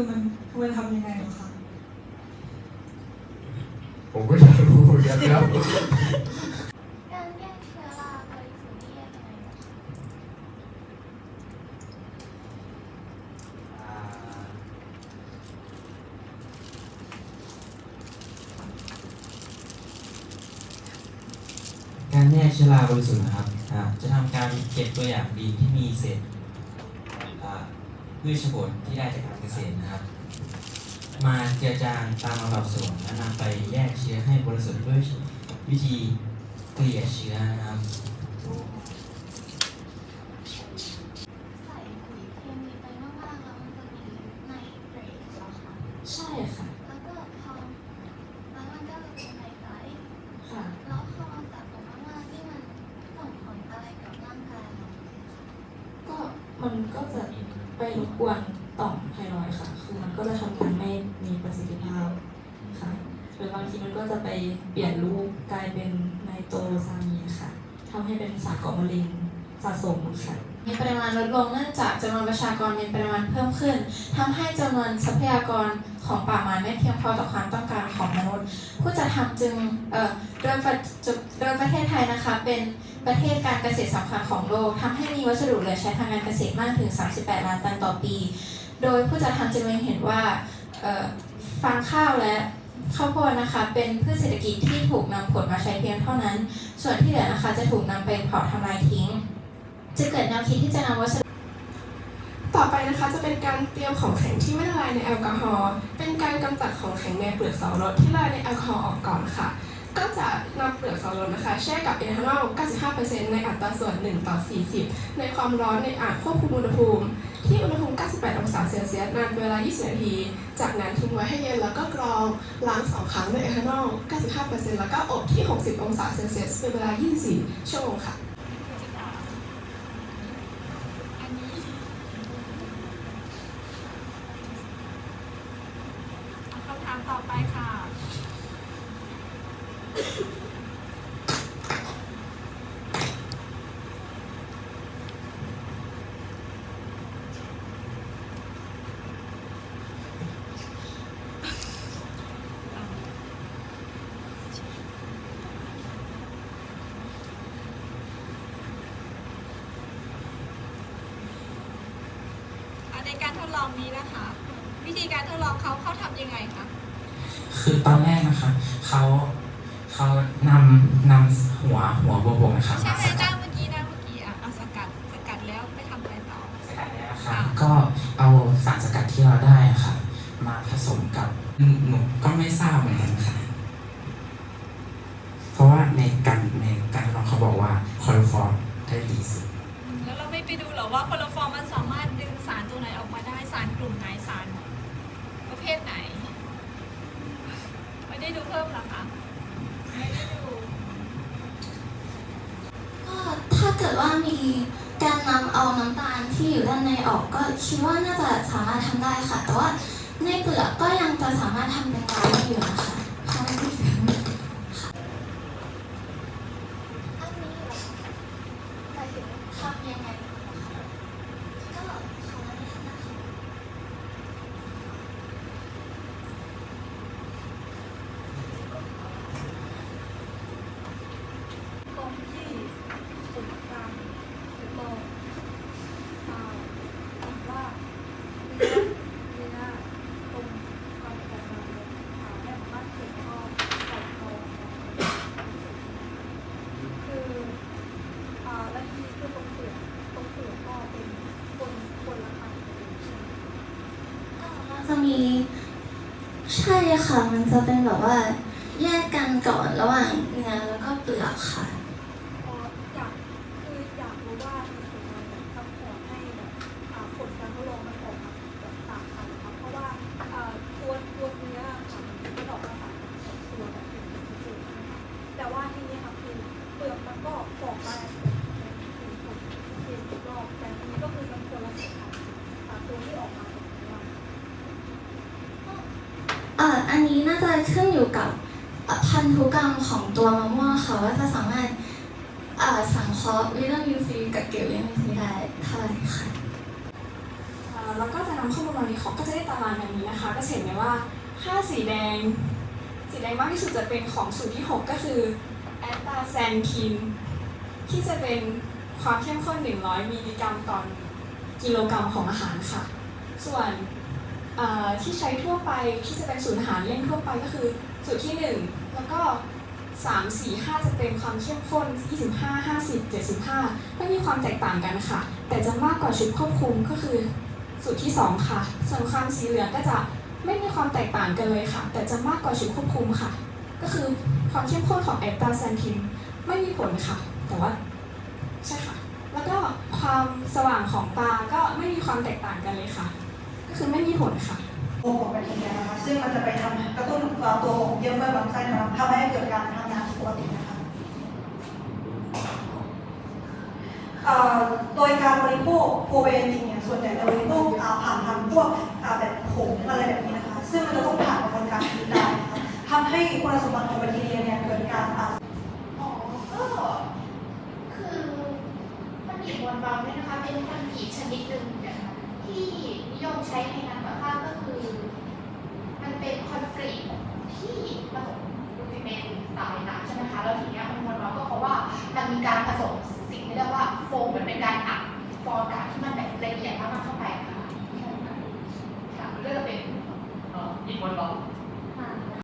คือมันควรทำยังไงเหรอคะ ผมก็อยากรู้เหมือนกันครับ การแยกเชื้อราบริสุทธิ์นี่แยกยังไงเหรอคะการแยกเชื้อราบริสุทธิ์นะครับอ่าจะทำการเก็บตัวอย่างดินที่มีเศษอ่า พืชผลที่ได้จากการเกษตรนะครับ มาเจือจางตามลำดับส่วนและนำไปแยกเชื้อให้บริสุทธิ์ด้วยวิธีเกลี่ยเชื้อนะครับใส่ปุ๋ยเคมีไปมากๆแล้วมันจะมีไนเตรตเหรอคะใช่ค่ะ แล้วก็พอแล้วมันก็จะเป็นไนไตรท์ค่ะ แล้วพอมันสะสมมากๆนี่มันส่งผลอะไรกับร่างกายเราไหมคะ ก็มันก็จะไปรบก วนต่อมไทรอยค่ะ คือมันก็จะทำงานไม่มีประสิทธิภาพค่ะหรือบางทีมันก็จะไปเปลี่ยนรูปกลายเป็นไนโตรซามีนค่ะทำให้เป็นสารก่อมะเร็งสะสมค่ะมีปริมาณลดลงเนื่องจากจำนวนประชากรมีปริมาณเพิ่มขึ้นทำให้จำนวนทรัพยากร ของป่าไม้ไม่เพียงพอต่อความต้องการของมนุษย์ ผู้จัดทำจึงเอ่อโดยปัจจุโดยประเทศไทยนะคะ เป็นประเทศการเกษตรสำคัญของโลกทำให้มีวัสดุเหลือใช้ทางการเกษตรมากถึง 38 ล้านตันต่อปี โดยผู้จัดทำจึงเล็งเห็นว่าฟางข้าวและข้าวโพดนะคะเป็นพืชเศรษฐกิจที่ถูกนำผลมาใช้เพียงเท่านั้น ส่วนที่เหลือนะคะจะถูกนำไปเผาทำลายทิ้ง จะเกิดแนวคิดที่จะนำวัสดุ ต่อไปนะคะจะเป็นการเตรียมของแข็งที่ไม่ละลายในแอลกอฮอล์เป็นการกำจัดของแข็งในเปลือกเสารถที่ละลายในแอลกอฮอล์ออกก่อนค่ะ ก็จะนำเปลือกเสารถนะคะแช่กับเอทานอล 95%ในอัตราส่วน 1 ต่อ 40 ในความร้อนในอ่างควบคุมอุณหภูมิ ที่อุณหภูมิ 98 องศาเซลเซียสนานเป็นเวลา 20 นาที จากนั้นทิ้งไว้ให้เย็นแล้วก็กรองล้างสองครั้งด้วยเอทานอล 95%แล้วก็อบที่ 60 องศาเซลเซียสเป็นเวลา 24 ชั่วโมงค่ะ คำถาม ต่อไปค่ะ ในการทดลองนี้นะคะ วิธีการทดลองเขาเขาทำยังไงคะ คือตอนแรกนะคะเขาเขานำนำหัวหัวบัวบกนะครับใช่มาไหมสกัจ้าดเมื่อกี้นะเมื่อกี้อะเอาสกัดสกัดแล้วไปทำอะไรต่อ สกัดแล้วนะครับก็เอาสารสกัดที่เราได้อะค่ะ มาผสมกับหนูก็ไม่ทราบเหมือนกันค่ะ เพราะว่าในการในการทดลองเขาบอกว่าคลอโรฟอร์มได้ดีสุดแล้วเราไม่ไปดูเหรอว่าโคโลฟอร์มมันสามารถดึงสารตัวไหนออกมาได้สารกลุ่มไหนสารประเภทไหน ไม่ได้ดู เพิ่มเหรอคะไม่ได้ดูก็ถ้าเกิดว่ามีการนำเอาน้ำตาลที่อยู่ด้านในออกก็คิดว่าน่าจะสามารถทำได้ค่ะ แต่ว่าในเปลือกก็ยังจะสามารถทำเป็นไวน์ได้อยู่นะคะเพราะมันไม่เสียค่ะอันนี้เหรอหมายถึงทำยังไงเหรอคะก็ขออนุญาตนะคะ ตรงที่ศูนย์กลางหรือโลกอ่าคิดว่าเนื้อเนื้อตรงความแตกต่างเลยอ่าแบบมัดเสร็จก็ใส่ตรงคืออ่าและทีนี้คือตรงเปลือกตรงเปลือกก็เป็นคนคนละคำใช่ไหม มันจะมี ใช่ค่ะ มันจะเป็นแบบว่า แยกกันก่อนระหว่างเนื้อแล้วก็เปลือกค่ะ พออยากคืออยากรู้ว่ามีผลงานแบบซัพพอร์ตให้แบบอ่าผลการทดลองมันออกมาแบบต่างกันนะคะเพราะว่าอ่าตัวตัวเนื้อค่ะมันออกมาต่างกันสองตัวแบบเป็นจุดๆนะคะแต่ว่าทีนี้ค่ะคือเปลือกมันก็ปอกมาแบบเป็นผลเป็นอีกรอบแต่ทีนี้ก็คือมันคนละสายพันธุ์อ่าตัวที่ออกมาแบบนี้ว่า เอ่ออั นนี้น่าจะขึ้นอยู่กับพันธุกรรมของตัวมะม่วงค่ะว่าจะสามารถสังเคราะห์วิตามินซีกับเกล็ดวิตามินซีได้เท่าไหร่ค่ะแล้วก็จะนำข้อมูลมาวิเคราะห์ก็จะได้ตารางแบบนี้นะคะ ก็เห็นไหมว่าค่าสีแดง สีแดงมากที่สุดจะเป็นของสูตรที่ 6 ก็คือแอตตาแซนทิน ที่จะเป็นความเข้มข้น 100 มิลลิกรัมต่อกิโลกรัมของอาหารค่ะ ส่วน ที่ใช้ทั่วไปที่จะเป็นสูตรอาหารเล่นทั่วไปก็คือสูตรที่ 1 แล้วก็ 3 4 5 จะเป็นความเข้มข้น 25 50 75 ไม่มีความแตกต่างกันค่ะ แต่จะมากกว่าชุดควบคุมก็คือสูตรที่ 2 ค่ะ ส่วนความสีเหลืองก็จะไม่มีความแตกต่างกันเลยค่ะ แต่จะมากกว่าชุดควบคุมค่ะ ก็คือความเข้มข้นของแอตตาแซนทินไม่มีผลค่ะ แต่ว่าใช่ค่ะ แล้วก็ความสว่างของตาก็ไม่มีความแตกต่างกันเลยค่ะ คือไม่มีผลค่ะโอ้ของแบคทีเรียนะคะซึ่งมันจะไปทำกระตุ้นตัวของเยื่อเยื่อลำไส้นะคะทำให้เกิดการทำงานปกตินะคะเอ่อโดยการบริโภคโปรไบโอติกเนี่ยส่วนใหญ่จะบริโภคอ่าผ่านทางพวกอ่าแบบผงอะไรแบบนี้นะคะ ซึ่งมันจะต้องผ่านกระบวนการผลิตได้นะคะทำให้คุณสมบัติของแบคทีเรียเนี่ยเกิดการอ่าอ๋อก็คือพันธุ์มวลเบาเนี่ยนะคะเป็นพันธุ์ผีชนิดหนึ่งนะคะ ที่นิยมใช้ในงานก่อสร้างก็คือ มันเป็นคอนกรีตที่ผสมดูดิเมนต์ต่างๆใช่ไหมคะแล้วทีเนี้ยมันมวลเบาก็เพราะว่ามันมีการผสมสิ่งที่เรียกว่าโฟมเหมือนเป็นการอัดฟอร์มการที่มัน